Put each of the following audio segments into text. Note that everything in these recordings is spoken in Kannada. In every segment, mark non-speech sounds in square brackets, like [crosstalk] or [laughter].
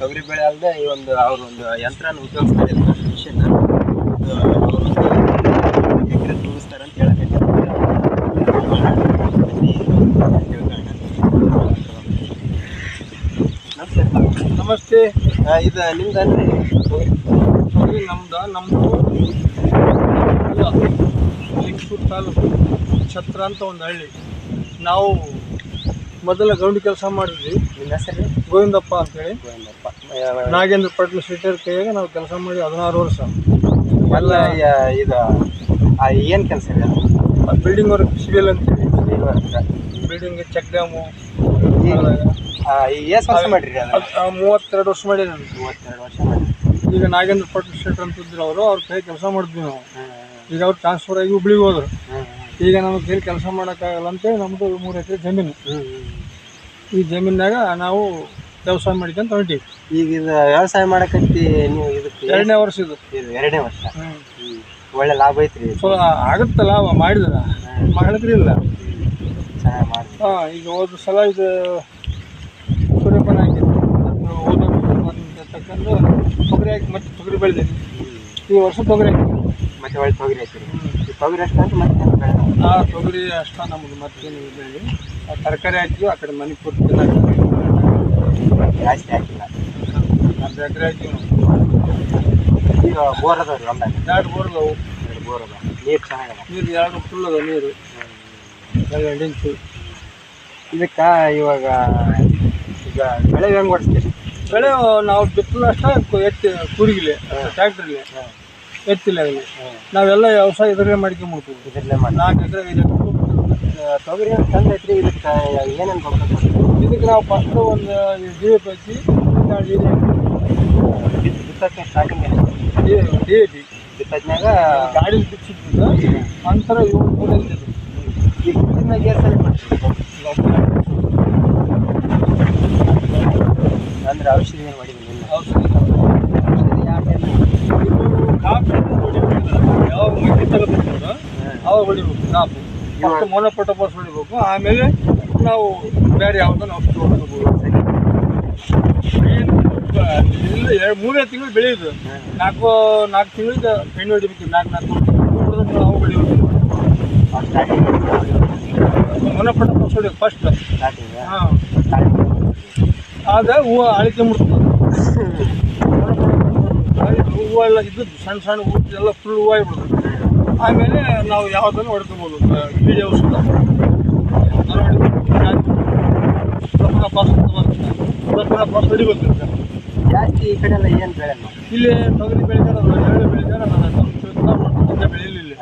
ತೊಗರಿ ಬೆಳೆ ಅಲ್ಲದೆ ಈ ಒಂದು ಅವ್ರ ಒಂದು ಯಂತ್ರನ ಉಪಯೋಗಿಸ್ತಾರೆ ಮಿಷನ್ ಎಕರೆ ಅಂತ ಹೇಳಕ್ಕೆ ನಮಸ್ತೆ. ಇದು ನಿಮ್ದು ತೊಗರಿ ನಮ್ದು ನಮ್ಮದು ಲಿಂಗಸೂರು ತಾಲೂಕು, ಛತ್ರ ಅಂತ ಒಂದು ಹಳ್ಳಿ. ನಾವು ಮೊದಲ ಗೌಂಡಿ ಕೆಲಸ ಮಾಡಿದ್ವಿ. ನಿಮ್ಮ ಹೆಸರು? ಗೋವಿಂದಪ್ಪ ಅಂತೇಳಿ. ಗೋವಿಂದಪ್ಪ. ನಾಗೇಂದ್ರ ಪಟ್ಲ ಶೆಟ್ಟರ್ ಕೈಯಾಗ ನಾವು ಕೆಲಸ ಮಾಡಿ ಹದಿನಾರು ವರ್ಷ. ಎಲ್ಲ ಇದು ಏನು ಕೆಲಸ ಇದೆ? ಬಿಲ್ಡಿಂಗ್ ವರ್ಕ್ ಸಿವಿಲ್ ಅಂತೇಳಿ. ಬಿಲ್ಡಿಂಗ್ ಚೆಕ್ ಡ್ಯಾಮು ಆ, ಎಷ್ಟು ವರ್ಷ ಮಾಡ್ರಿ ಮೂವತ್ತೆರಡು ವರ್ಷ ಮಾಡಿ ನಾನು. ಮೂವತ್ತೆರಡು ವರ್ಷ ಮಾಡಿ ಈಗ ನಾಗೇಂದ್ರ ಪಟ್ಲ ಶೆಟ್ಟರ್ ಅಂತ ಇದ್ರು ಅವರು ಅವ್ರ ಕೈ ಕೆಲಸ ಮಾಡಿದ್ವಿ ನಾವು. ಈಗ ಅವ್ರು ಟ್ರಾನ್ಸ್ಫರ್ ಆಗಿ ಹುಬ್ಳಿಗೆ ಹೋದ್ರು. ಈಗ ನಮಗೆ ಕೈಲಿ ಕೆಲಸ ಮಾಡೋಕ್ಕಾಗಲ್ಲ ಅಂತೇಳಿ ನಮ್ಮದು ಮೂರು ಎಕರೆ ಜಮೀನು. ಈ ಜಮೀನಾಗ ನಾವು ವ್ಯವಸಾಯ ಮಾಡ್ಕೊಂತ ಹೊಂಟೀವಿ. ಈಗ ಇದು ವ್ಯವಸಾಯ ಮಾಡಕ್ಕಂತಿ ನೀವು ಇದಕ್ಕೆ? ಎರಡನೇ ವರ್ಷ ಇದು. ಇದು ಎರಡನೇ ವರ್ಷ. ಒಳ್ಳೆ ಲಾಭ ಐತ್ರಿ ಸೊ ಆಗುತ್ತೆ ಲಾಭ ಮಾಡಿದ್ರ ಮಾಡಿದ್ರಿ ಇಲ್ಲ. ಚೆನ್ನಾಗಿ ಮಾಡಿ ಹಾಂ ಈಗ ಹೋದ ಸಲ ಇದು ಸೂರ್ಯಪಾನ ಹಾಕಿದ್ರು. ಅದು ಹೋದ ತಕ್ಕಂದು ತೊಗರಿ ಹಾಕಿ ಮತ್ತೆ ತೊಗರಿ ಬೆಳೆದಿರಿ ಈ ವರ್ಷ ತೊಗರಿ ಹಾಕಿ ಮತ್ತೆ ಒಳ್ಳೆ ತೊಗರಿ ಹಾಕಿರಿ. ಈ ತೊಗರಿ ಅಷ್ಟು ಅಂತ ಮತ್ತೆ ಆ ತೊಗರಿ ಅಷ್ಟ ನಮ್ಗೆ ಮತ್ತೇನು ಬೆಳಿ ಆ ತರಕಾರಿ ಹಾಕಿದ್ವಿ ಆ ಕಡೆ ಮನೆ ಕೊಟ್ಟು ಜಾಸ್ತಿ ಹಾಕಿಲ್ಲ. ಅರ್ಧ ಎಕರೆ ಹಾಕಿವಿ ನಾವು ಈಗ ಬೋರ್ ಅದಾವ್ರಿ ಹೊಲ್ದಾಗ ಎರಡು ಬೋರ್ ಅದಾವು. ಎರಡು ಬೋರ್ ಅದ ನೀರು ಚೆನ್ನಾಗದ? ನೀರು ಎರಡು ಫುಲ್ ಅದ ನೀರು. ಎರಡು ಇಂಚು ಇದಕ್ಕೆ ಇವಾಗ ಈಗ ಬೆಳೆ ಹೆಂಗೆ ಓಡಿಸ್ತೀರಿ? ಬೆಳೆ ನಾವು ಬಿತ್ತಲು ಅಷ್ಟ ಎತ್ತಿ ಕೂರಿಗಿಲೆ ಟ್ಯಾಕ್ಟ್ರಲ್ಲಿ ಎತ್ತಿಲ್ಲ ಆಗಲಿ ನಾವೆಲ್ಲ ವ್ಯವಸಾಯ ಇದ್ರೆ ಮಾಡ್ಕೊಂಬಿಡ್ತೀವಿ. ಇದ್ರಲ್ಲೇ ಮಾಡಿ ನಾಲ್ಕು ಎಕರೆ ಐದು ಎಕರೆ ತೊಗರಿ ಚಂದ ಐತ್ರಿ ಇದಕ್ಕೆ ಏನೇನು ಗೊಬ್ಬರ ಇದಕ್ಕೆ ನಾವು ಫಸ್ಟ್ ಒಂದು ಡಿ ಎ ಪಿ ಹಚ್ಚಿ ಡಿ ಬಿತ್ತಕ್ಕೆ ಸ್ಟಾರ್ಟಿಂಗ್ ಡಿ ಎ ಪಿ ಬಿತ್ತದ್ನಾಗ ಗಾಡಿ ಬಿಚ್ಚಿದ್ದು ನಂತರ ಮೂರು ಇರ್ತದೆ ಈಗ ಬಿತ್ತಿದ್ನಾಗ ಎಷ್ಟು ಸಲ ಕೊಡ್ತೀರಿ ಅಂದ್ರೆ ಔಷಧಿ ಏನು ಮಾಡಿದ್ದೀನಿ ಔಷಧಿ. ಕಾಪು ಯಾವಾಗ ಮಕ್ಕಿ ತಗೋಬೇಕು ಅವಾಗ ಹೊಡಿಬೇಕು ಕಾಪು ಫಸ್ಟ್ ಮೊನಪಟ್ಟ ಬಸ್ ಹೊಡಿಬೇಕು ಆಮೇಲೆ ನಾವು ಬೇರೆ ಯಾವುದನ್ನು ಔಷಧಿ ಹೊಡ್ಕೋಬೋದು ಎರಡು ಮೂರೇ ತಿಂಗಳು ಬೆಳೆಯೋದು. ನಾಲ್ಕು ನಾಲ್ಕು ತಿಂಗಳಿಂದ ಹೆಣ್ಣು ಹೊಡಿಬೇಕು. ನಾಲ್ಕು ನಾಲ್ಕು ನಾವು ಹೊಡಿಬೇಕು ಮೊನಪಟ್ಟ ಬಸ್ ಹೊಡಿಬೇಕು ಫಸ್ಟ್ ಹಾಂ. ಆಗ ಹೂವು ಅಳಿಕೆ ಹೂವು ಎಲ್ಲ ಇದ್ದದ್ದು ಸಣ್ಣ ಸಣ್ಣ ಹೂ ಎಲ್ಲ ಫುಲ್ ಹೂವು ಆಗಿಬಿಡ್ತದೆ ಆಮೇಲೆ ನಾವು ಯಾವುದನ್ನು ಹೊಡ್ಕೊಬೋದು ಬೀಜ ಔಷಧ ಪ್ರಪುರ ಪಾಸ್ ಪ್ರಪುರ ಪಾಸ್ ಹೊಡಿಬೇಕು ಜಾಸ್ತಿ ಈ ಕಡೆ ಎಲ್ಲ ಏನು ಬೆಳೆ ಇಲ್ಲಿ? ತೊಗರಿ ಬೆಳಿತಾರೆ ಎಳ್ಳು ಬೆಳಿತಾರೆ ನಮ್ಮ ಬೆಳೆಯಲಿಲ್ಲ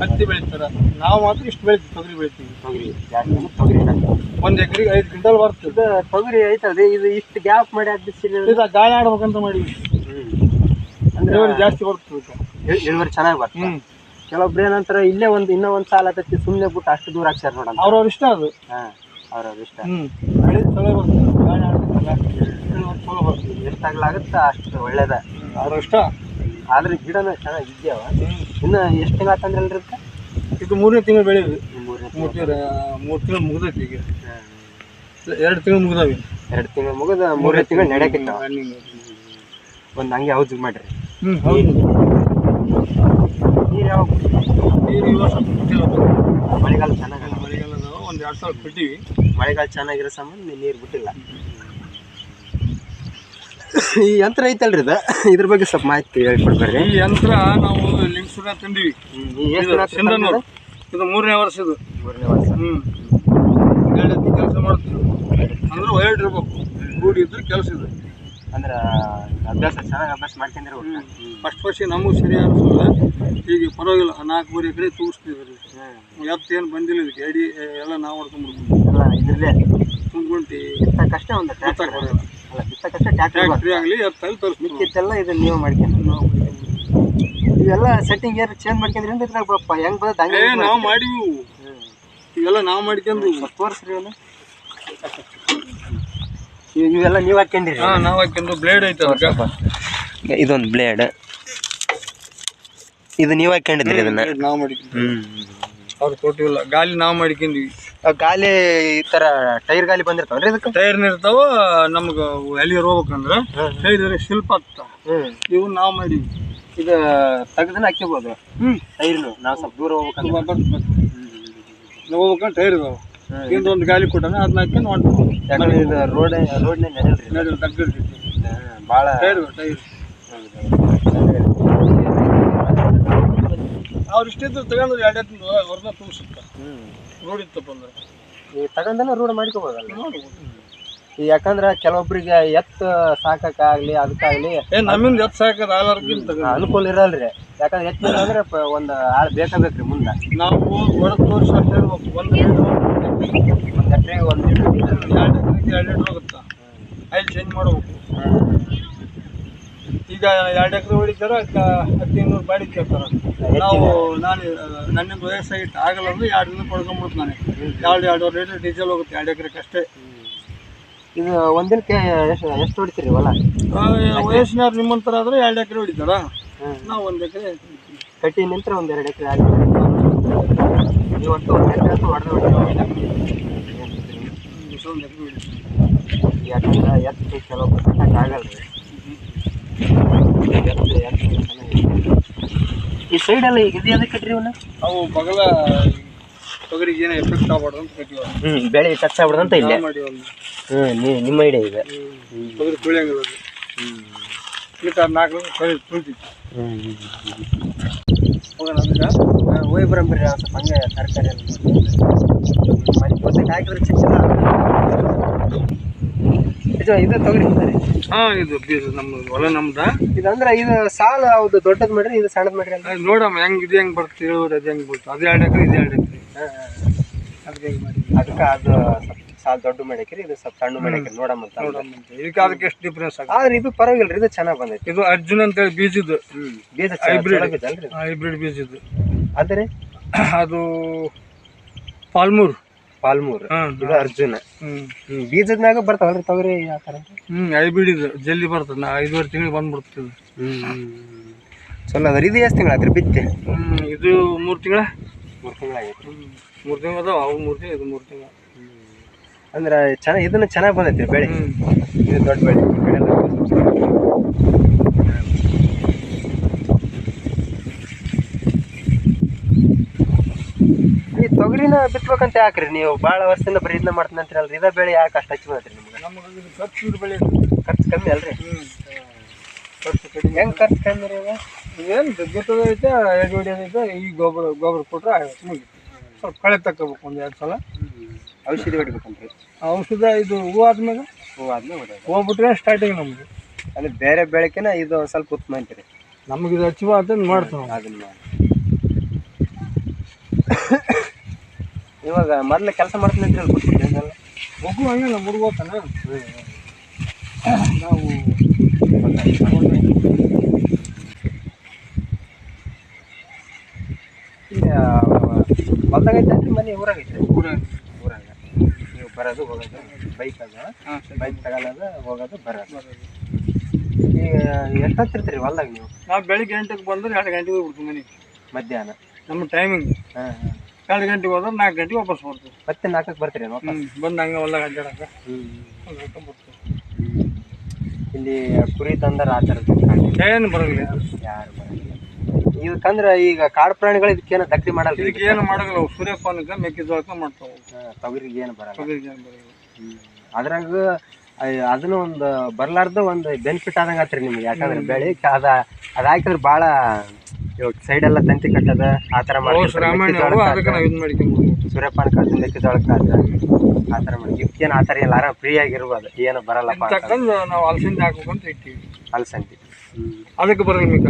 ಹತ್ತಿ ಬೆಳೀತಾರೆ? ನಾವು ಮಾತ್ರ ಇಷ್ಟು ಬೆಳಿತೀವಿ ತೊಗರಿ ಬೆಳಿತೀವಿ. ತೊಗರಿ ಜಾಸ್ತಿ ತೊಗರಿ ಒಂದು ಎಕರೆಗೆ ಐದು ಕ್ವಿಂಟಲ್ ಬರ್ತದೆ. ತೊಗರಿ ಐತಲ್ರಿ? ಇದು ಇಷ್ಟು ಗ್ಯಾಪ್ ಮಾಡಿ ಹಾಕ್ಬಿಡ್ಸಿರಿ ಇದು ಗಾಳಿ ಆಡ್ಬೇಕಂತ ಮಾಡಿವಿ ಅಂದ್ರೆ ಇಳುವರಿ ಜಾಸ್ತಿ ಬರ್ತದೆ ಇಳುವರಿ ಚೆನ್ನಾಗಿ ಬರ್ತದೆ ಕೆಲವೊಬ್ರು ಏನಂತಾರೆ ಇಲ್ಲೇ ಒಂದು ಇನ್ನೂ ಒಂದು ಸಾಲ ಹತ್ತಿ ಸುಮ್ಮನೆ ಬಿಟ್ಟು ಅಷ್ಟು ದೂರ ಹಾಕ್ಸ್ಯಾರ ನೋಡೋಣ ಅವ್ರವ್ರ ಇಷ್ಟ ಅದು. ಹಾಂ ಅವ್ರವ್ರ ಇಷ್ಟ. ಬೆಳೆ ಚಲೋ ಬರ್ತದೆ. ಎಷ್ಟಾಗ್ಲಾಗುತ್ತೋ ಅಷ್ಟು ಒಳ್ಳೇದ. ಅವ್ರ ಇಷ್ಟ. ಆದ್ರೆ ಗಿಡನ ಚೆನ್ನಾಗಿ ಇದ್ಯಾವ. ಇನ್ನು ಎಷ್ಟು ತಿಂಗಳು ಅಂತಂದ್ರೆ ಇರುತ್ತೆ ಇದು ಮೂರನೇ ತಿಂಗಳು ಬೆಳೆಯೋದು. ಮೂರು ತಿಂಗಳು. ಮೂರು ತಿಂಗಳು ಮುಗ್ದೈತಿ ಈಗ. ಎರಡು ತಿಂಗಳು ಮುಗ್ದಾವೆ ಎರಡು ತಿಂಗಳು ಮುಗಿದ ಮೂರನೇ ತಿಂಗಳು ನಡೆಯಕ್ಕೆ ಒಂದು ಹಂಗೆ ಔಷಧಿ ಮಾಡ್ರಿ. ಹ್ಞೂ ಹೌದು. ನೀರು ಯಾವಾಗ ನೀರು ಈ ವರ್ಷ ಬಿಟ್ಟಿಲ್ಲ ಮಳೆಗಾಲ ಚೆನ್ನಾಗಲ್ಲ. ಮಳೆಗಾಲದ ಒಂದು ಎರಡು ಸಾವಿರ ಬಿಟ್ಟಿವಿ ಮಳೆಗಾಲ ಚೆನ್ನಾಗಿರೋ ಸಂಬಂಧ ನೀರು ಬಿಟ್ಟಿಲ್ಲ. ಈ ಯಂತ್ರ ಐತಲ್ರಿ ಇದು? ಇದ್ರ ಬಗ್ಗೆ ಸ್ವಲ್ಪ ಮಾಹಿತಿ ಹೇಳ್ಕೊಡ್ಬೇಡ್ರಿ. ಈ ಯಂತ್ರ ನಾವು ಲಿಂಗ್ಸೂರ ತಂದಿವಿ. ಇದು ಸಿಂಧನೂರು. ಇದು ಮೂರನೇ ವರ್ಷ ಇದು ಮೂರನೇ ವರ್ಷ. ಹ್ಞೂ ಕೆಲಸ ಮಾಡ್ತೀವಿ ಅಂದ್ರೆ ವೈರ್ಡ್ ಇರ್ಬೇಕು. ಗೂಡಿ ಇದ್ರೆ ಕೆಲಸ ಇದೆ. ಅಂದ್ರ ಅಭ್ಯಾಸ ಚೆನ್ನಾಗಿ ಅಭ್ಯಾಸ ಮಾಡ್ಕೊಂಡಿರೋ. ಫಸ್ಟ್ ಫಸ್ಟ್ ನಮಗೂ ಸರಿ ಅನಿಸೋಲ್ಲ ಈಗ ಪರವಾಗಿಲ್ಲ ನಾಲ್ಕು ಮೂರು ಎಕರೆ ತೂಗಿಸ್ತಿದ್ರಿ ಎತ್ತು ಏನು ಬಂದಿಲ್ಲ ಇದಕ್ಕೆ. ಎಡಿ ಎಲ್ಲ ನಾವು ಹೊಡ್ಕೊಂಡ್ಬಿಡ್ತೀವಿ. ಎಲ್ಲ ಇದ್ರಲ್ಲೇ ತುಂಬ್ಕೊಂತಿ ಬಿತ್ತಕ್ಕಷ್ಟೇ ಒಂದು ಗೊತ್ತಾಗಲ್ಲ ಅಲ್ಲ ಟ್ರ್ಯಾಕ್ಟರ್ ಟ್ಯಾಕ್ಟ್ರಿ ಆಗಲಿ ಎತ್ತಲ್ಲಿ ತರಿಸ್ಬೇಕು ಮಿಕ್ಕಿತ್ತೆಲ್ಲ ಇದನ್ನ ನೀವು ಮಾಡ್ಕೊಂಡ್ರಿ. ಇವೆಲ್ಲ ಸೆಟ್ಟಿಂಗ್ ಏರ್ ಚೇಂಜ್ ಮಾಡ್ಕೊಂಡ್ರಿ ಅಂದ್ರೆ ಇದ್ರಾಗ ಬಪ್ಪ ಹೆಂಗ್ ಬರೋದು ಹಂಗೆ ನಾವು ಮಾಡಿವು. ಇವು. ಇವೆಲ್ಲ ನಾವು ಮಾಡ್ಕೊಂಡು ಸ್ವಲ್ಪ ವರ್ಷ ರೀ ಇವ್- ಇವೆಲ್ಲ ನೀವು ಹಾಕ್ಕೊಂಡಿರಿ. ಹಾಂ ನಾವು ಹಾಕ್ಕೊಂಡು ಬ್ಲೇಡ್ ಐತೆ ಇದೊಂದು ಬ್ಲೇಡ್ ಇದು ನೀವು ಹಾಕೊಂಡಿದ್ರಿ ಇದನ್ನ? ನಾವು ಮಾಡಿದ್ವಿ ಹ್ಮ್. ಅವ್ರು ಕೊಟ್ಟಿಲ್ಲ ಗಾಲಿ ನಾವು ಮಾಡ್ಕೊಂಡ್ವಿ ಗಾಲಿ ಈ ತರ ಟೈರ್ ಗಾಲಿ ಬಂದಿರ್ತಾವ್ರಿ ಇದಕ್ಕೆ? ಟೈರ್ ಇರ್ತಾವ ನಮ್ಗೆ ಎಲ್ಲಿ ಹೋಗ್ಬೇಕಂದ್ರೆ ಟೈರ್ ಶಿಲ್ಪ ಆಗ್ತಾವ. ಇವು ನಾವು ಮಾಡಿ ಇದು ತೆಗ್ದನ ಹಾಕ್ಕೋಬಹುದು ಹ್ಮ್. ಟೈರ್ನು ನಾವು ಸ್ವಲ್ಪ ದೂರ ಹೋಗ್ಬೇಕಂದ್ರೆ. ಹೋಗ್ಬೇಕಂದ್ರೆ ಟೈರ್ ಇದಾವ. ಇಂದ ಒಂದು ಗಾಲಿ ಕೊಟ್ಟಾನ ಅದನ್ನ ಹಾಕಿ ಹೊಂಟ್ಬಿಡು ಯಾಕಂದ್ರೆ ಇದು ರೋಡ್ ರೋಡ್ನೇ ನಡೆಯಲ್ರಿ ನಡಿ ತಗ್ಗಿರ್ತೈತಿ ಭಾಳ ಟೈರ್ ಟೈರ್. ಅವ್ರು ಇಷ್ಟಿದ್ದು ತಗೊಂಡ್ರೆ ಎರಡು ಎತ್ತು ಹೊರನ ತುಂಬಿಸುತ್ತ ರೋಡ್ ಇತ್ತಪ್ಪ ಅಂದ್ರೆ. ಈ ತಗೊಂಡನ ರೋಡ್ ಮಾಡ್ಕೋಬೋದಲ್ಲ? ಈ ಯಾಕಂದ್ರೆ ಕೆಲವೊಬ್ರಿಗೆ ಎತ್ತ ಸಾಕಾಗ್ಲಿ ಅದಕ್ಕಾಗ್ಲಿ ಏ ನಮ್ಮಿಂದ ಎತ್ತು ಸಾಕದ ಅನುಕೂಲ ಇರಲ್ರಿ. ಯಾಕಂದ್ರೆ ಎತ್ತ ಅಂದ್ರೆ ಒಂದ್ ಆಳ್ ಬೇಕಾಬೇಕ್ರಿ ಮುಂದ. ನಾವು ಹೊಡೆದು ತೋರಿಸಿ ಅಷ್ಟು ಹೇಳ್ಬೇಕು. ಒಂದು ಒಂದ್ ಎಕರೆಗೆ ಒಂದು ಲೀಟ್ರ್ ಎರಡು ಎಕರೆಗೆ ಎರಡು ಲೀಟ್ರ್ ಹೋಗುತ್ತಾ? ಆಯಿಲ್ ಚೇಂಜ್ ಮಾಡ್ಬೇಕು. ಈಗ ಎರಡು ಎಕರೆ ಹೊಡಿತಾರ ಹತ್ತು ನೂರು ಬಾಡಿ ಕೇಳ್ತಾರ. ನಾವು ನಾನು ನನ್ನಿಂದ ವಯಸ್ಸಾಗಿಟ್ಟು ಆಗಲ್ಲ ಅಂದ್ರೆ ಎರಡು ದಿನ ಕೊಡ್ಕೊಂಬಿಡ್ತು ನಾನು. ಎರಡು ಎರಡು ಲೀಟ್ರ್ ಡೀಸೆಲ್ ಹೋಗುತ್ತೆ ಎರಡು ಎಕರೆಗೆ ಅಷ್ಟೇ. ಇದು ಒಂದಿನಕ್ಕೆ ಎಷ್ಟು ಎಷ್ಟು ಹೊಡಿತೀರಿ ಹೊಲ? ವಯಸ್ಸಿನವ್ರು ನಿಮ್ಮಂತರ ಆದ್ರೆ ಎರಡು ಎಕರೆ ಹೊಡಿತಾರ? ನಾವು ಒಂದು ಎಕರೆ. ಕಟ್ಟಿ ನಿಂತರ ಒಂದು ಎರಡು ಎಕರೆ ಆಗಿ ಇವತ್ತು ಅಂತೂ ಹೊಡೆದ ಯಾಕಂದ್ರೆ ಎತ್ತು ಎತ್ತು ಚೆನ್ನಾಗಿದೆ. ಈ ಸೈಡಲ್ಲ ಈಗ ಇದು ಎದಕ್ಕೆ ಕಟ್ರಿ ಇವನ್ನ? ಅವು ಬಗಲ ತೊಗರಿಗೆ ಏನೋ ಎಫೆಕ್ಟ್ ಆಗ್ಬಾರ್ದು ಅಂತ ಕಟ್ಟಿವ ಹ್ಞೂ ಬೆಳೆ ಟಚ್ ಆಗ್ಬಿಡ್ದಂತ ಇಲ್ಲೇ. ಮಾಡಿ ಹ್ಞೂ ನಿಮ್ಮ ಐಡಿಯಾ ಇದೆ. ತೊಗರಿ ತುಳಿಯಂಗಿಲ್ಲ ಹ್ಞೂ ನಾಲ್ಕು ತೊಗರಿ ತುಳಿತಿತ್ತು ಹೋಗೋಣ ಅಂದ್ರೆ ಹೋಗಿ ಬರಂಬ್ರಿ ಸ್ವಲ್ಪ ಹಂಗೆ ತರಕಾರಿ ಮನೆ ಹಾಕಿದ್ರೆ ಚಿಕ್ಕ ಇದು ಇದು ತೊಗರಿ ಹಾಂ ಇದು ಬೀಜ ನಮ್ಮ ಹೊಲ ನಮ್ದ. ಇದಂದ್ರೆ ಇದು ಸಾಲ ಅದು ದೊಡ್ಡದು ಮಾಡ್ರಿ ಇದು ಸಣ್ಣದ್ ಮಾಡ್ರಿ ಅಂತ ನೋಡಮ್ಮ ಹೆಂಗ್ ಇದು ಹೆಂಗ್ ಬರುತ್ತೆ ಇಳುವರಿ ಅದು ಹೆಂಗ್ ಬರುತ್ತೆ ಅದು ಎರಡು ಎಕರೆ ಇದು ಎರಡು ಎಕರೆ. ಅದಕ್ಕೆ ಹೆಂಗ್ ಮಾಡಿ ಅದಕ್ಕೆ ಅದು ಸಾಲ ದೊಡ್ಡ ಮೆಣಕಿರಿ ಇದು ಸ್ವಲ್ಪ ಸಣ್ಣ ಮೆಣಕಿರಿ ನೋಡಮ್ಮ ಅಂತ ಅಂದೆ. ಅಂತ. ಇದಕ್ಕೆ ಅದಕ್ಕೆ ಎಷ್ಟು ಡಿಫ್ರೆನ್ಸ್ ಆಗುತ್ತೆ? ಆದ್ರೆ ಇದು ಪರವಾಗಿಲ್ರಿ ಇದು ಚೆನ್ನಾಗಿ ಬಂದೈತಿ. ಇದು ಅರ್ಜುನ್ ಅಂತೇಳಿ ಹೇಳಿ ಬೀಜ [clears throat] ಇದು ಬೀಜ ಹೈಬ್ರಿಡ್ ಬೀಜದ್ದು. ಆದರೆ? ಅದು ಪಾಲ್ಮೂರ್. ಪಾಲ್ಮೂರ್. ಹಾಂ ಇದು ಅರ್ಜುನ. ಹ್ಮ್. ಬೀಜದ್ನಾಗ ಬರ್ತಾವಲ್ರಿ ತೊಗರಿ ಯಾವ ತರ ಹ್ಞೂ ಹೈಬ್ರಿಡ್ ಇದು. ಜಲ್ದಿ ಬರ್ತದೆ. ನಾ ಐದುವರೆ ತಿಂಗಳು ಬಂದ್ಬಿಡ್ತದೆ ಹ್ಮ್ ಚಲೋ ಅದ್ರಿ ಇದು ಎಷ್ಟು ತಿಂಗಳಾದ್ರಿ ಬಿತ್ತೆ? ಹ್ಞೂ ಇದು ಮೂರು ತಿಂಗಳ. ಮೂರು ತಿಂಗಳಾಗೈತಿ ಮೂರು ತಿಂಗಳು ಅದಾವ ಅವು ಮೂರು ತಿಂಗಳು ಇದು ಮೂರು ತಿಂಗಳು. ಅಂದ್ರೆ ಚೆನ್ನಾಗಿ ಇದನ್ನ ಚೆನ್ನಾಗಿ ಬಂದೈತಿ ಬೆಳೆ. ಇದು ದೊಡ್ಡ ಬೆಳೆ. ಈ ಕಡೆ ಎಲ್ಲ ಈ ತೊಗರಿನ ಬಿತ್ಬೇಕಂತ ಯಾಕ್ರಿ ನೀವು? ಭಾಳ ವರ್ಷದಿಂದ ಬರೀ ಇದನ್ನ ಮಾಡ್ತೀನಿ ಅಂತೀರಲ್ರಿ? ಇದ ಬೆಳೆ ಯಾಕೆ ಅಷ್ಟು ಹಚ್ಚಿ ಬಂದ್ರಿ ನಿಮ್ಗೆ? ಖರ್ಚು ಬೆಳೆ. ಖರ್ಚು ಕಮ್ಮಿ ಅಲ್ರಿ? ಖರ್ಚು ಕಡಿಮೆ. ಹೆಂಗ್ ಖರ್ಚು ಕಮ್ಮಿ ರೀ ಏನು ಬಿತ್ತದೈತೆ ಎರಡು ಹೊಡಿಯೋದೈತೆ ಈ ಗೊಬ್ಬರ ಗೊಬ್ಬರ ಕೊಟ್ಟರೆ ಸ್ವಲ್ಪ ಕಳೆ ತಗೋಬೇಕು ಒಂದು ಎರಡು ಸಲ. ಔಷಧಿ ಹೊಡಿಬೇಕಂತ್ರಿ ಔಷಧ ಇದು ಹೂ ಆದ್ಮೇಲೆ? ಹೂ ಆದ್ಮೇಲೆ ಹೊಡೆಯೋದು. ಹೂ ಬಿಟ್ರೆ ಸ್ಟಾರ್ಟಿಂಗ್ ನಮ್ಗೆ. ಅಂದ್ರೆ ಬೇರೆ ಬೆಳೆಕಿನ ಇದು ಸ್ವಲ್ಪ ಉತ್ತಮ ಅಂತೀರಿ. ನಮಗೆ ಇದು ಹಚ್ಚುವ ಅದನ್ನು ಮಾಡ್ತೀವಿ ಅದನ್ನ. ಇವಾಗ ಮೊದಲು ಕೆಲಸ ಮಾಡ್ತೀನಿ ಅಂತ ಗೊತ್ತಿಲ್ಲ ಮಗು ಹಂಗೆ ನಮ್ಮ ಹುಡುಗ ಹೋಗ್ತಾನೆ ನಾವು ಹೊಲ್ದಾಗ ಐತೆ ಮನೆ ಊರಾಗೈತೆ ಊರಾಗ ಬರೋದು ಹೋಗೋದು. ಬೈಕ್ ಅದು. ಬೈಕ್ ತಗೊಳ್ಳೋದು ಹೋಗೋದು ಬರೋದು. ಈಗ ಎಷ್ಟೊತ್ತಿರ್ತೀರಿ ಹೊಲ್ದಾಗ ನೀವು? ನಾವು ಬೆಳಿಗ್ಗೆ ಎಂಟಕ್ಕೆ ಬಂದ್ರೆ ಎರಡು ಗಂಟೆಗೆ ಹೋಗ್ಬಿಡ್ತೀವಿ ಮನೆಗೆ. ಮಧ್ಯಾಹ್ನ. ನಮ್ಮ ಟೈಮಿಂಗ್ ಹಾಂ ಹಾಂ. ಎರಡು ಗಂಟೆಗೆ ಹೋದ್ರೆ ನಾಲ್ಕು ಗಂಟೆಗೆ ವಾಪಸ್ ಬರ್ತೀವಿ. ಮತ್ತೆ ನಾಲ್ಕಕ್ಕೆ ಬರ್ತೀರಿ ವಾಪಸ್? ಬಂದು ಹಂಗೆ ಹೊಲ್ದಾಗ ಅಡ್ಡಾಡಕ್ಕೆ. ಇಲ್ಲಿ ಕುರಿ ತಂದ್ರೆ ಆ ಥರದ್ದು ಏನು ಬರೋದಿಲ್ಲ. ಯಾರು ಬರಂಗಿಲ್ಲ ಇದಕ್ಕಂದ್ರೆ ಈಗ ಕಾಡು ಪ್ರಾಣಿಗಳು ಇದಕ್ಕೇನು ದಕ್ಕಡಿ ಮಾಡಲ್ಲ ಇದಕ್ಕೆ ಏನು ಮಾಡಲ್ಲ ಅವು ಸೂರ್ಯಪಾನಕ್ಕೆ ಮೆಕ್ಕೆಜೋಳಕ್ಕೆ ಮಾಡ್ತಾವೆ. ತೊಗರಿಗೆ ಏನು ಬರಲ್ಲ. ತೊಗರಿಗೆ ಏನು ಬರೋದಿಲ್ಲ ಅದ್ರಾಗ ಅಯ್- ಅದನ್ನು ಒಂದು ಬರ್ಲಾರ್ದ ಒಂದು ಬೆನಿಫಿಟ್ ಆದಂಗೆ ಆತ್ರಿ ನಿಮ್ಗೆ. ಯಾಕಂದ್ರೆ ಬೆಳೆ ಅದ ಅದ್ ಹಾಕಿದ್ರೆ ಭಾಳ ಇವಾಗ ಸೈಡ್ ಎಲ್ಲ ತಂತಿ ಕಟ್ಟದ ಆ ಥರ ಅವು ಅವು ಅದಕ್ಕೆ ನಾವು ಇದು ಮಾಡ್ಕೊಂಬೋದು. ಸೂರ್ಯಪಾನ ಕಾತು ಮೆಕ್ಕೆಜೋಳಕ್ಕೆ ಆತ ಆ ಥರ ಮಾಡಿ. ಇದಕ್ಕೇನು ಆ ಥರ ಇಲ್ಲ ಆರಾಮ್ ಫ್ರೀ ಆಗಿರ್ಬೋದು ಏನು ಬರಲ್ಲಪ್ಪ ಅಂತ. ತಕ್ಕಂದು ನಾವು ಅಲಸಂದಿ ಹಾಕ್ಬೇಕಂತ ಇಟ್ಟಿವಿ. ಅಲ್ಸಂತಿ ಅದಕ್ಕೆ ಬರಲ್ಲ ಮಿಕ್ಕ.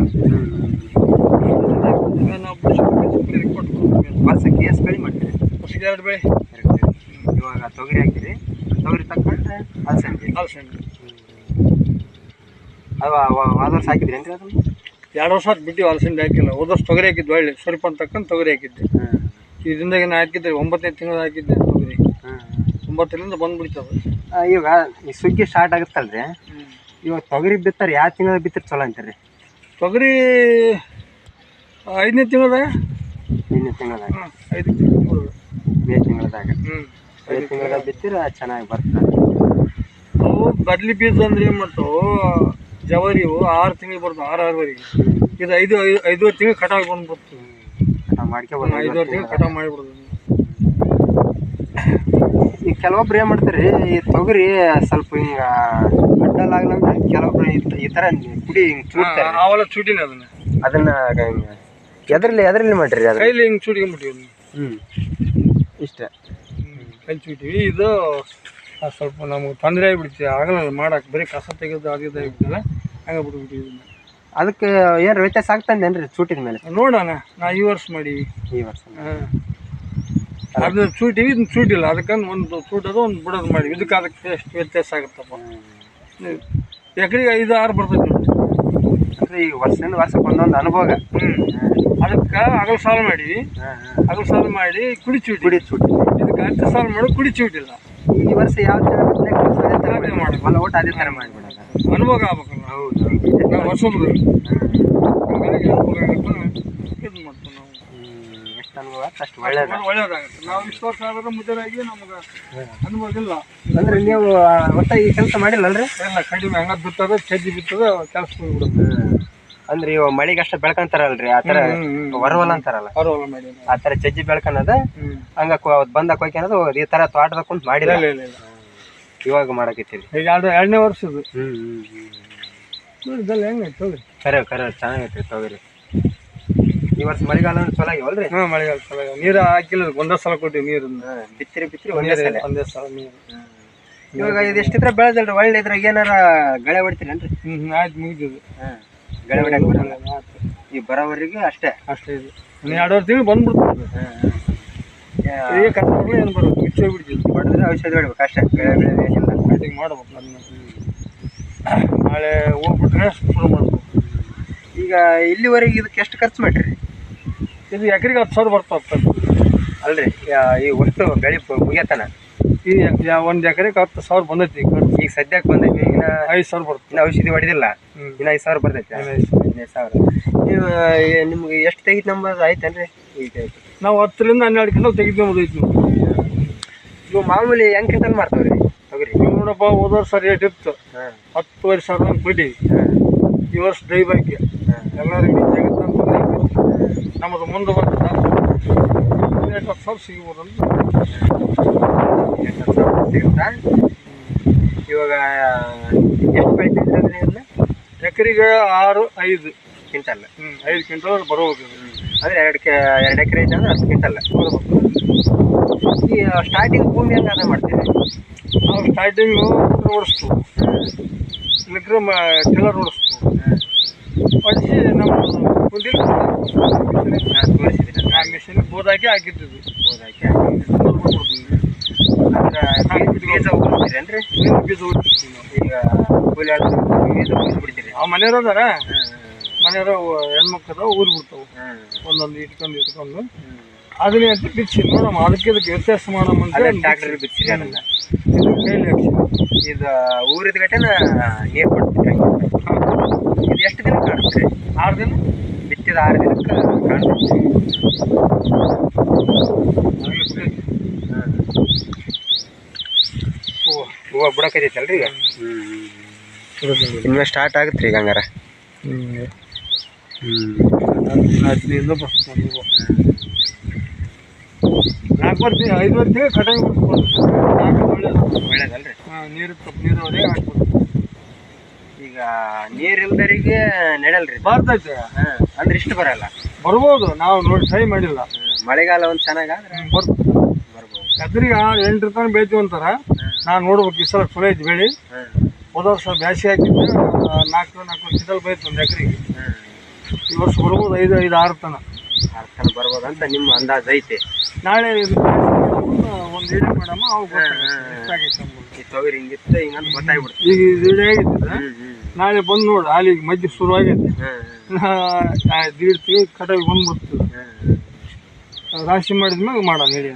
ನಾವು ಕೊಟ್ಟು ಬೆಳೆ ವರ್ಷಕ್ಕೆ ಎರಡು ಬೆಳೆ. ಇವಾಗ ತೊಗರಿ ಹಾಕಿರಿ. ತೊಗರಿ ವಾದ ವರ್ಷ ಹಾಕಿದ್ರಿ ಅದನ್ನು? ಎರಡು ವರ್ಷ ಬಿಟ್ಟು ಹಾಕಿಲ್ಲ. ಹೋದ ವರ್ಷ ತೊಗರಿ ಹಾಕಿದ್ದು ಒಳ್ಳೆ. ಸ್ವಲ್ಪ ತಕ್ಕಂಡು ತೊಗರಿ ಹಾಕಿದ್ದೆ. ಇದರಿಂದ ನಾ ಹಾಕಿದ್ದೆ ಒಂಬತ್ತನೇ ತಿಂಗಳು ಹಾಕಿದ್ದೆ ತೊಗರಿ. ಒಂಬತ್ತರಿಂದ ಬಂದ್ಬಿಡ್ತದೆ ಇವಾಗ ಈ ಸುಗ್ಗಿ ಸ್ಟಾರ್ಟ್ ಆಗುತ್ತಲ್ರಿ? ಇವಾಗ ತೊಗರಿ ಬಿತ್ತಾರೆ ಯಾವ ತಿಂಗಳ ಬಿತ್ತರೆ ಚಲೋ ಅಂತೀರಿ? ತೊಗರಿ ಐದನೇ ತಿಂಗಳದಾಗ? ಐದನೇ ತಿಂಗಳದಾಗ. ಐದು ತಿಂಗಳು ಮೇ ತಿಂಗಳದಾಗ. ಹ್ಞೂ ಮೇ ತಿಂಗಳದಾಗ ಬಿತ್ತಿರ ಚೆನ್ನಾಗಿ ಬರ್ತದೆ. ಅವು ಬದ್ಲಿ ಬೀಜ ಅಂದ್ರೆ ಏನು ಮಾಡ್ತಾವು? ಜವಾರಿ ಆರು ತಿಂಗಳು ಬರ್ತಾವೆ ಆರು ಆರೂವರೆಗೆ. ಇದು ಐದು ಐದು ಐದುವರೆ ತಿಂಗಳು ಕಟಾವು ಬಂದ್ಬಿಡ್ತು ಕಟಾವ್ ಮಾಡ್ಕೊಬೋದು ಐದುವರೆ ತಿಂಗಳು ಕಟಾವು. ಮಾಡಿಬಿಡೋದು ಈಗ ಕೆಲವೊಬ್ರು ಏನ್ ಮಾಡ್ತಾರೆ ಈ ತೊಗರಿ ಸ್ವಲ್ಪ ಹಿಂಗ ಅಡ್ಡಲಾಗ್ಲಂದ್ರೆ ಕೆಲವೊಬ್ರು ಈ- ಥರ ಕುಡಿ ಹಿಂಗ್ ಚೂಡ್ತಾರೆ. ಅವೆಲ್ಲ ಚೂಟಿನ ಅದನ್ನ. ಅದನ್ನ ಎದ್ರಲ್ಲಿ ಎದ್ರಲ್ಲಿ ಮಾಡ್ರಿ ಅದ್ರ ಕೈಲಿ ಹಿಂಗೆ ಚೂಟ್ಕೊಂಬಿಟ್ಟಿವಿ ಹ್ಮ್. ಇಷ್ಟ. ಕೈ ಚೂಟಿವಿ ಇದು ಆ ಸ್ವಲ್ಪ ನಮಗೆ ತೊಂದರೆ ಆಗಿಬಿಡ್ತಿ. ಆಗಲ್ಲ ಮಾಡಕ್ಕೆ ಬರೀ ಕಸ ತೆಗೆದು ಅದು ಇದು ಆಗಿಬಿಟ್ಟಲ್ಲ ಹಂಗೆ ಬಿಟ್ಬಿಟ್ಟಿವಿ ಅದಕ್ಕೆ ಏನು ವ್ಯತ್ಯಾಸ ಆಗ್ತಂದೇನ್ರಿ ಚೂಟಿದ ಮೇಲೆ? ನೋಡೋಣ. ನಾ ಈ ವರ್ಷ ಮಾಡಿ ಈ ವರ್ಷ ಅದು ಚೂಟಿವಿ ಇದನ್ನ ಚೂಟಿಲ್ಲ. ಅದಕ್ಕಂದು ಒಂದು ಚೂಟೋದು ಒಂದು ಬಿಡೋದು ಮಾಡಿ ಇದಕ್ಕೆ ಅದಕ್ಕೆ ಎಷ್ಟು ವ್ಯತ್ಯಾಸ ಆಗುತ್ತಪ್ಪ. ಎಕರೆಗೆ ಐದು ಆರು ಬರ್ತೈತೆ ಅಂದ್ರೆ ಈ ವರ್ಷದಿಂದ ವರ್ಷಕ್ಕೆ ಒಂದೊಂದು ಅನುಭವ. ಹ್ಞೂ ಅದಕ್ಕೆ ಅಗಲ ಸಾಲು ಮಾಡಿ ಅಗಲ ಸಾಲು ಮಾಡಿ ಕುಡಿ ಕುಡಿಚು ಕುಡಿ ಚೂಟಿ. ಇದಕ್ಕೆ ಹತ್ತು ಸಾಲು ಮಾಡಿ ಕುಡಿಚಿ ಚೂಟಿಲ್ಲ. ಈ ವರ್ಷ ಯಾವ ತರ ಬಂದ್ರೆ next ವರ್ಷ ಅದೇ ತರ ಅದೇ ಮಾಡಿ ಮಾಡಿ. ಹೊಲ ಒಟ್ಟು ಅದೇ ತರ ಮಾಡ್ಬಿಡೋಣ ಅನುಭವ ಆಗ್ಬೇಕಲ್ಲ. ಹೌದು. ನಾವು ಹೊಸಬ್ರು. ಹಂಗಾಗಿ ಅನುಭವ ಆಗತ್ತೆ. ಇದು ಮಾಡ್ತೀವಿ ನಾವು. ಎಷ್ಟು ಅನುಭವ ಅಷ್ಟು ಒಳ್ಳೇದ. ಒಳ್ಳೇದಾಗುತ್ತೆ. ನಾವು ಇಷ್ಟು ವರ್ಷ ಆದ್ರೆ ಮುದ್ದರಾಗಿ ನಮಗೆ ಅನುಭವ ಇಲ್ಲ. ಅಂದ್ರೆ ನೀವು ಒಟ್ಟ ಈ ಕೆಲಸ ಮಾಡಿಲ್ಲಲ್ರಿ ಇಲ್ಲ ಕಡಿಮೆ ಹಂಗ ಬಿತ್ತದ ಚಜ್ಜಿ ಬಿತ್ತದ ಕೆಲಸ ಹೋಗ್ಬಿಡುತ್ತೆ ಅಂದ್ರೆ ಇವ ಮಳಿಗೆ ಅಷ್ಟ ಬೆಳ್ಕೊಂತಾರಲ್ರಿ ಆ ತರ ಹೊರವಲ್ಲ ಅಂತಾರಲ್ಲ. ಆತರ ಮಾಡಿ ಆ ತರ ಚಜ್ಜಿ ಬೆಳ್ಕೊಳದ ಹ್ಞೂ ಹಂಗ ಬಂದ ಕೊಯ್ಕೊಳೋದು ಈ ತರ ತೋಟದ ಕುಂತ ಮಾಡಿಲ್ಲ. ಇವಾಗ ಮಾಡಕತ್ತೀರಿ. ಈಗ ಅದು ಎರಡನೇ ವರ್ಷ ಇದೆಲ್ಲ ಹೆಂಗೈತೆ ಕರೆ ಕರೆ ಚೆನ್ನಾಗೈತ್ರಿ ತೊಗರಿ. ಈ ವರ್ಷ ಮಳೆಗಾಲ ಚಲೋ ಆಗಿವಲ್ರಿ ಹಾಂ ಮಳೆಗಾಲ ಸಲ ನೀರು ಹಾಕಿಲ್ಲ ಒಂದೇ ಸಲ ಕೊಟ್ಟಿವಿ ನೀರನ್ನ ಹಾ, ಬಿತ್ತಿರಿ ಬಿತ್ತಿರಿ ಒಂದೇ ಸಲ. ಒಂದೇ ಸಲ ನೀರು. ಇವಾಗ ಇದು ಎಷ್ಟಿದ್ರೆ ಬೆಳೆದಲ್ರಿ ಒಳ್ಳೆ ಇದ್ರಾಗ ಏನಾರ ಗಳೆ ಹೊಡಿತೀರೇನ್ರಿ? ಹ್ಞೂ ಹ್ಞೂ ಆಯ್ತು ಮುಗಿದಿದ್ದು. ಗಳೆ ಈ ಬರೋವರೆಗೆ ಅಷ್ಟೇ. ಅಷ್ಟೇ ಇದು. ಇನ್ನು ಎರಡುವರೆ ತಿಂಗಳು ಬಂದ್ಬಿಡ್ತದೆ. ಈಗ ಕಷ್ಟ ಏನು ಬರೋದು? ಹೊಡೆದ್ರೆ ಔಷಧಿ ಹೊಡಿಬೇಕು ಅಷ್ಟೇ. ಬೆಳೆ ಬೆಳೆ ಏನಿಲ್ಲ. ಕಟಿಂಗ್ ಮಾಡ್ಬೇಕು ಅದನ್ನ. ನಾಳೆ ಹೋಗ್ಬಿಟ್ರೆ ಶುರು ಮಾಡ್ಬೇಕು. ಈಗ ಇಲ್ಲಿವರೆಗೆ ಇದಕ್ಕೆ ಎಷ್ಟು ಖರ್ಚು ಮಾಡ್ರಿ? ಇದು ಎಕರೆಗೆ ಹತ್ತು ಸಾವಿರ ಬರ್ತಾವೆ ಅಲ್ರಿ. ಈ ಒಟ್ಟು ಬೆಳೆ ಮುಗಿಯತನ ಈ ಒಂದು ಎಕರೆಗೆ ಹತ್ತು ಸಾವಿರ ಬಂದೈತಿ ಈಗ ಸದ್ಯಕ್ಕೆ ಬಂದೈತಿ. ಇನ್ನ ಐದು ಸಾವಿರ ಬರ್ತದೆ. ಔಷಧಿ ಹೊಡೆದಿಲ್ಲ. ಇನ್ನ ಐದು ಸಾವಿರ ಬರ್ತೈತೆ. ಹದಿನೈದು ಸಾವಿರ. ನೀವು ನಿಮ್ಗೆ ಎಷ್ಟು ತೆಗಿದ ನಂಬರ್ ಆಯ್ತೇನ್ರಿ? ಈಗ ನಾವು ಹತ್ತರಿಂದ ಹನ್ನೆರಡು ಕಿಲೋ ತೆಗಿದ್ ನಂಬರ್ ಐತಿ ನೀವು ಮಾಮೂಲಿ ಹೆಂಗ್ ಕ್ವಿಂಟಲ್ ಮಾಡ್ತಾವ್ರಿ? ತಗೋರಿ? ನೀವು ನೋಡಪ್ಪ ಹೋದ ವರ್ಷ ರೇಟ್ ಇತ್ತು. ಹತ್ತುವರೆ ಸಾವಿರ ಅಂತ ಬಿಟ್ಟು ಹಾಂ. ಈ ವರ್ಷ ದೈ ಬಾಕಿ ಎಲ್ಲರಿಗೂ ಜಗತ್ತಂತ ನಮ್ಮದು ಮುಂದೆ ಬರ್ತದ ಹತ್ತು ಸಾವಿರ ಸಿಗ್ಬೋದು ಅಂತ. ಸಿಗುತ್ತಾ? ಇವಾಗ ಎಷ್ಟು ಬೆಳಿತಿದ್ರಿ ಅಂದ್ರೆ ಇದನ್ನ ಎಕರೆಗೆ ಆರು ಐದು ಕ್ವಿಂಟಲ್. ಹ್ಞೂ ಐದು ಕ್ವಿಂಟಲ್ ಬರೋದು ಅಂದ್ರೆ ಎರಡು ಕೆ ಎರಡು ಎಕರೆ ಐತೆ ಅಂದ್ರೆ ಹತ್ತು ಕ್ವಿಂಟಲ್. ಈ ಸ್ಟಾರ್ಟಿಂಗ್ ಭೂಮಿ ಹೆಂಗೆ ಅದ ಮಾಡ್ತೀವಿ ನಾವು ಸ್ಟಾರ್ಟಿಂಗು ಓಡಿಸ್ತು ಇಲ್ಲಕ್ರೆ ಮ ಟಿಲ್ಲರ್ ಓಡಿಸ್ತು ಹೊಡಿಸಿ ನಮ್ಮ ಕುಂದಿಲ್ ತೋರಿಸಿದ್ರಿ ಆ ಮಿಷಿನ್ ಬೋದಾಕಿ ಹಾಕಿದ್ದು ಬೋದಾಕಿ ಅಂದ್ರೆ ಬೀಜ ಉಗಿಸ್ತೀರೇನ್ರಿ ನೀರು ಬೀಜ ಓಡಿಸ್ತೀವಿ ನಾವು. ಈಗ ಕೂಲಿ ಆಳ್ರು ಬೀಜ ಉಗಿಸ್ಬಿಡ್ತೀರಿ ಆ ಮನೆಯವ್ರು ಅದಾರ? ಮನೆಯವ್ರ ಹೆಣ್ಮಕ್ಳದ ಊರು ಬಿಡ್ತಾವೆ. ಒಂದೊಂದು ಇಟ್ಕೊಂಡು ಇಟ್ಕೊಂಡು. ಅದನ್ನೇ ಅಂತ ಬಿಚ್ಚಿ ನೋಡಮ್ಮ ಅದಕ್ಕೆ ಇದಕ್ಕೆ ವ್ಯತ್ಯಾಸ ಮಾಡಮ್ಮ ಅಂತ ಅದೇ ಬಿಚ್ಚಿ ಅದನ್ನ ಇದು ಕೈಲಿ ಹಾಕ್ಸಿ. ಇದು ಊರಿದ ಗಟ್ಟೆನ ನೀರು ಕೊಡ್ತೀವಿ ಇದು ಎಷ್ಟು ದಿನ ಕಾಣಿಸ್ತೀರಿ ಆರು ದಿನ. ಬಿತ್ತಿದ ಆರು ದಿನಕ್ಕೆ ಕಾಣಿಸ್ತೀರಿ ಹಾಗೆ ಬಿಡೈತಿ. ಹೂವು ಬಿಡಕೈತೈತಲ್ರಿ ಈಗ ಇನ್ವೆಸ್ಟ್ ಸ್ಟಾರ್ಟ್ ಆಗುತ್ತೆ ರೀ ಈಗ ಹಂಗಾರ. ಹದಿನೈದು ಐದು ಕಟಾಗಿ ನಾಲ್ಕು ಒಳ್ಳೇದು ಒಳ್ಳೇದಲ್ರಿ? ಹಾಂ ನೀರು ನೀರಾವರಿ ಹಾಕ್ಬೋದು. ಈಗ ನೀರಿಲ್ದರಿಗೆ ನಡೆಯಲ್ರಿ ಬರ್ತೈತೆ. ಹಾಂ ಅಂದ್ರೆ ಇಷ್ಟು ಬರಲ್ಲ. ಬರ್ಬೋದು ನಾವು ನೋಡಿ ಟ್ರೈ ಮಾಡಿಲ್ಲ. ಮಳೆಗಾಲ ಒಂದು ಚೆನ್ನಾಗಾದ್ರೆ ಬರ್ತದೆ. ಬರ್ಬೋದು. ಕದ್ರಿಗೆ ಎಂಟು ರೂಪಾಯಿ ಬೆಳಿತೀವಿ ಅಂತಾರ. ನಾನು ನೋಡ್ಬೇಕು ಈ ಸಲ ಚಲೋ ಐತಿ ಬೆಳಿ. ಹೋದ ವರ್ಷ ಬ್ಯಾಸಿ ಹಾಕಿದ್ದೆ ನಾಲ್ಕು ನಾಲ್ಕು ಕ್ವಿಂಟಲ್ ಬೈತು ಒಂದು ಎಕರೆಗೆ. ಈ ವರ್ಷ ಬರ್ಬೋದು ಐದು ಐದು ಆರು ತನ. ಬರಬಹುದು ಅಂತ ನಿಮ್ಮ ಅಂದಾಜು ಐತೆ. ನಾಳೆ ಒಂದು ಇಳಿ ಅಂಬೋದು. ಈ ತೊಗರಿ ಹಿಂಗಿತ್ತು ಹಿಂಗಂತ ಗೊತ್ತಾಗ್ಬಿಡ್ತು. ಈಗ ಆಗಿತ್ತು. ನಾಳೆ ಬಂದು ನೋಡು ಅಲ್ಲಿ ಮಧ್ಯೆ ಶುರು ಆಗೈತೆ. ದೀಡ್ತಿ ದೀಡ್ ತಿಂಗಳು ಕಟಾಗಿ ಬಂದ್ಬಿಡ್ತು. ರಾಶಿ ಮಾಡಿದ್ಮೇಲೆ ಮಾಡೋಣ ಹೇಳಿ